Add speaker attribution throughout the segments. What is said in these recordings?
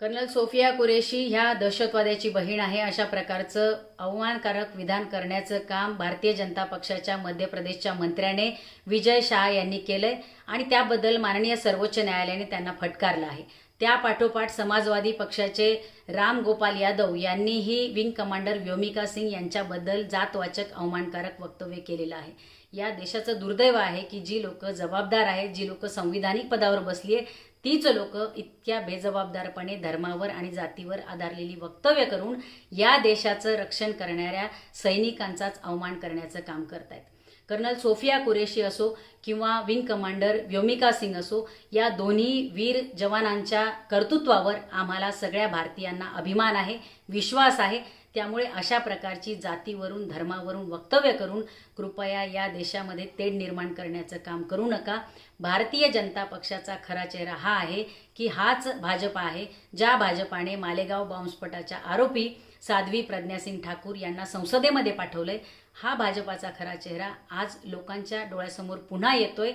Speaker 1: Colonel Sofia Qureshi ह्या दहशतवाद्याची बहीण आहे. अशा प्रकारचं अवमानकारक विधान करण्याचं काम भारतीय जनता पक्षाच्या मध्य प्रदेशच्या मंत्र्याने विजय शाह यांनी केलंय आणि त्याबद्दल माननीय सर्वोच्च न्यायालयाने त्यांना फटकारलं आहे. त्या पाठोपाठ समाजवादी पक्षाचे राम गोपाल यादव यांनीही विंग कमांडर व्योमिका सिंग यांच्याबद्दल जातवाचक अवमानकारक वक्तव्य केलेलं आहे. या देशाचं दुर्दैव आहे की जी लोक जबाबदार आहेत जी लोक संविधानिक पदावर बसली आहे तीच लोक इतक्या बेजबाबदारपणे धर्मावर आणि जातीवर आधारलेली वक्तव्य करून या देशाचं रक्षण करणाऱ्या सैनिकांचाच अवमान करण्याचं काम करतायत. कर्नल सोफिया कुरेशी असो किंवा विंग कमांडर व्योमिका सिंग असो या दोन्ही वीर जवानांच्या कर्तृत्वावर आम्हाला सगळ्या भारतीयांना अभिमान आहे विश्वास आहे. त्यामुळे अशा प्रकारची जातीवरून धर्मावरून वक्तव्य करून कृपया या देशामध्ये तेढ निर्माण करण्याचं काम करू नका. भारतीय जनता पक्षाचा खरा चेहरा हा आहे की हाच भाजप आहे ज्या भाजपाने मालेगाव बॉम्बस्फोटाच्या आरोपी साध्वी प्रज्ञासिंग ठाकूर यांना संसदेमध्ये पाठवलंय. हा भाजपाचा खरा चेहरा आज लोकांच्या डोळ्यासमोर पुन्हा येतोय.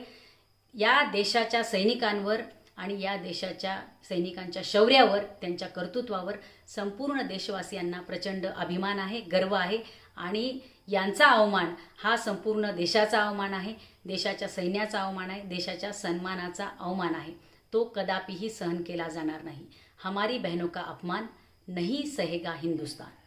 Speaker 1: या देशाच्या सैनिकांवर आणि या देशाच्या सैनिकांच्या शौर्यावर त्यांच्या कर्तृत्वावर संपूर्ण देशवासियांना प्रचंड अभिमान आहे गर्व आहे. आणि यांचा अवमान हा संपूर्ण देशाचा अवमान आहे देशाच्या सैन्याचा अवमान आहे देशाच्या सन्मानाचा अवमान आहे. तो कदापिही सहन केला जाणार नाही. हमारी बहनों का अपमान नहीं सहेगा हिंदुस्तान.